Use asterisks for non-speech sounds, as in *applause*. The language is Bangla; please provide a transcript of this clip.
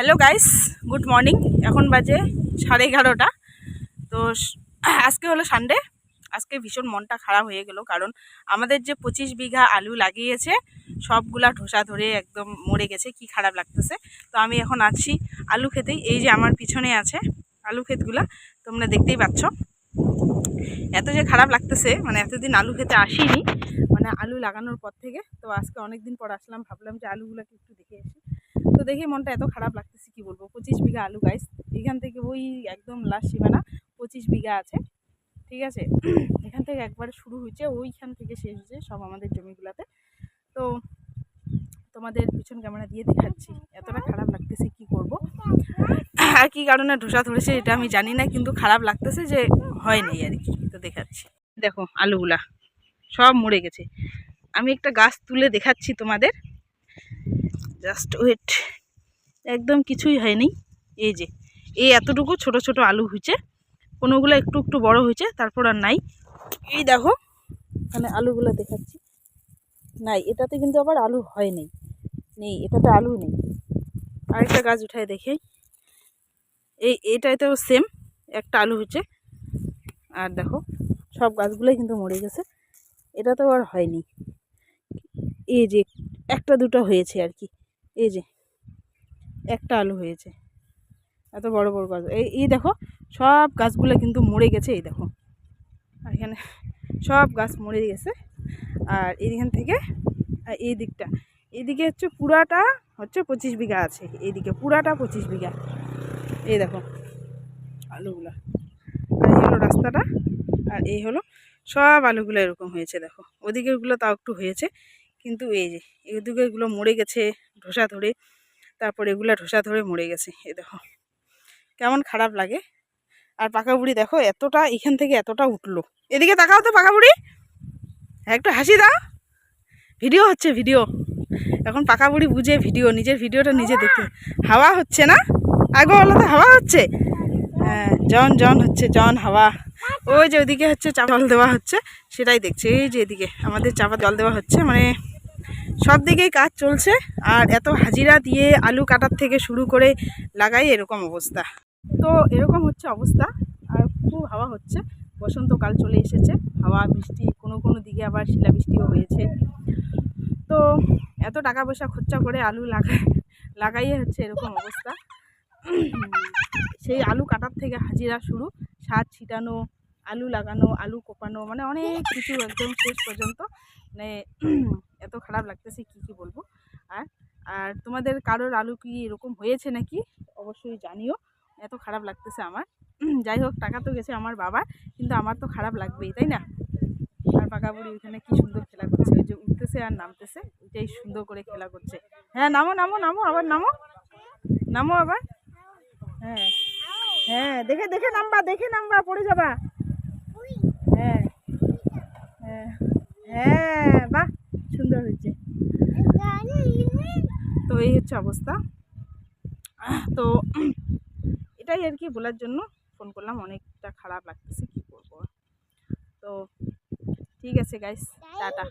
Hello guys, good morning. এখন বাজে সাড়ে এগারোটা। তো আজকে হলো সানডে। আজকে ভীষণ মনটা খারাপ হয়ে গেল কারণ আমাদের যে পঁচিশ বিঘা আলু লাগিয়েছে, সবগুলা ঢোসা ধরে একদম মরে গেছে, কি খারাপ লাগতেছে। তো আমি এখন আছি আলু খেতেই এই যে আমার পিছনে আছে আলু ক্ষেতগুলা, তোমরা দেখতেই পাচ্ছ। এত যে খারাপ লাগতেছে মানে এতদিন আলু খেতে আসিনি মানে আলু লাগানোর পর থেকে। তো আজকে অনেক দিন পর আসলাম, ভাবলাম যে আলুগুলোকে একটু দেখে আসি। তো দেখে মনটা এত খারাপ লাগতেছে, কি বলব? পঁচিশ বিঘা আলু গাইস এখান থেকে ওই একদম লাস্ট সীমানা পঁচিশ বিঘা আছে, ঠিক আছে? *clears throat* এখান থেকে একবার শুরু হয়েছে, ওইখান থেকে শেষ হয়েছে সব আমাদের জমিগুলোতে। তো তোমাদের পিছন ক্যামেরা দিয়ে দেখাচ্ছি, এতটা খারাপ লাগতেছে, কি করব? আর কি কারণে ধোসা ধরেছে এটা আমি জানি না, কিন্তু খারাপ লাগতেছে যে হয়নি আর কি, তো দেখাচ্ছি। দেখো আলুগুলা, সব মরে গেছে। আমি একটা গাছ তুলে দেখাচ্ছি তোমাদের। Just wait. একদম কিছুই হয়নি। এই যে, এই এতটুকু ছোট ছোট আলু হয়েছে। কোনোগুলো একটু একটু বড় হয়েছে, তারপর আর নাই। এই দেখো মানে আলুগুলো দেখাচ্ছি। নাই, এটাতে কিন্তু আবার আলু হয় নেই। নেই, এটাতে আলু নেই। আরেকটা গাছ উঠায় দেখে। এই, এটাতেও সেম একটা আলু হচ্ছে আর দেখো, সব গাছগুলোই কিন্তু মরে গেছে। এটাতেও আর হয়নি। এই যে, একটা দুটো হয়েছে আর কি। এই যে, একটা আলু হয়েছে। এত বড় বড় গাছ। এই এই দেখো, সব গাছগুলো কিন্তু মরে গেছে, এই দেখো। আর এখানে সব গাছ মরে গেছে। আর এইখান থেকে, আর এই দিকটা। এইদিকে হচ্ছে পুরাটা হচ্ছে পঁচিশ বিঘা আছে, এইদিকে পুরাটা পঁচিশ বিঘা। এই দেখো, আলুগুলো। আর এই হলো রাস্তাটা, আর এই হলো সব আলুগুলো এরকম হয়েছে, দেখো। ওদিকেরগুলো তাও একটু হয়েছে, কিন্তু এই যে এদিকেরগুলো মরে গেছে। ধোসা ধরে, তারপর এগুলো ধোসা ধরে মরে গেছে, এ দেখো। কেমন খারাপ লাগে। আর পাকা বুড়ি দেখো, এতটা এখান থেকে এতটা উঠল। এদিকে তাকাও তো পাকা বুড়ি। হ্যাঁ একটু হাসি দাও। ভিডিও হচ্ছে ভিডিও। এখন পাকা বুড়ি বুঝে ভিডিও, নিজের ভিডিওটা নিজে দেখতে। হাওয়া হচ্ছে না? আগে বলো তো, হাওয়া হচ্ছে? হ্যাঁ জন জন হচ্ছে, জন, হাওয়া। ওই যে ওদিকে হচ্ছে চাপা জল দেওয়া হচ্ছে, সেটাই দেখছে। এই যে এদিকে আমাদের চাপা জল দেওয়া হচ্ছে মানে সব দিকেই কাজ চলছে। আর এত হাজিরা দিয়ে আলু কাটার থেকে শুরু করে লাগাই এরকম অবস্থা। তো এরকম হচ্ছে অবস্থা। আর খুব হাওয়া হচ্ছে। বসন্তকাল চলে এসেছে। হাওয়া, বৃষ্টি, কোনো কোনো দিকে আবার শিলাবৃষ্টিও হয়েছে। তো এত টাকা পয়সা খরচা করে আলু লাগাই লাগাইয়ে হচ্ছে এরকম অবস্থা। সেই আলু কাটার থেকে হাজিরা শুরু। সার ছিটানো, আলু লাগানো, আলু কোপানো মানে অনেক কিছু একদম শেষ পর্যন্ত। মানে এত খারাপ লাগতেছে, কি কি বলব? আর আর তোমাদের কারোর আলু কি এরকম হয়েছে নাকি? অবশ্যই জানিও। এত খারাপ লাগতেছে আমার। যাই হোক, টাকা তো গেছে আমার বাবার, কিন্তু আমার তো খারাপ লাগবেই, তাই না? আর পাকা বুড়ি ওইখানে কি সুন্দর খেলা করছে, ওই যে উঠতেছে আর নামতেছে, ওইটাই সুন্দর করে খেলা করছে। হ্যাঁ নামো নামো নামো, আবার নামো। নামো আবার। হ্যাঁ হ্যাঁ দেখে দেখে নামবা দেখে নামবা, পড়ে যাবা। হ্যাঁ হ্যাঁ হ্যাঁ বাহ সুন্দর হয়েছে তো এই হচ্ছে অবস্থা। তো এটাই আর কি বলার জন্য ফোন করলাম অনেকটা খারাপ লাগতেছে কি করব? তো ঠিক আছে গাইস টাটা।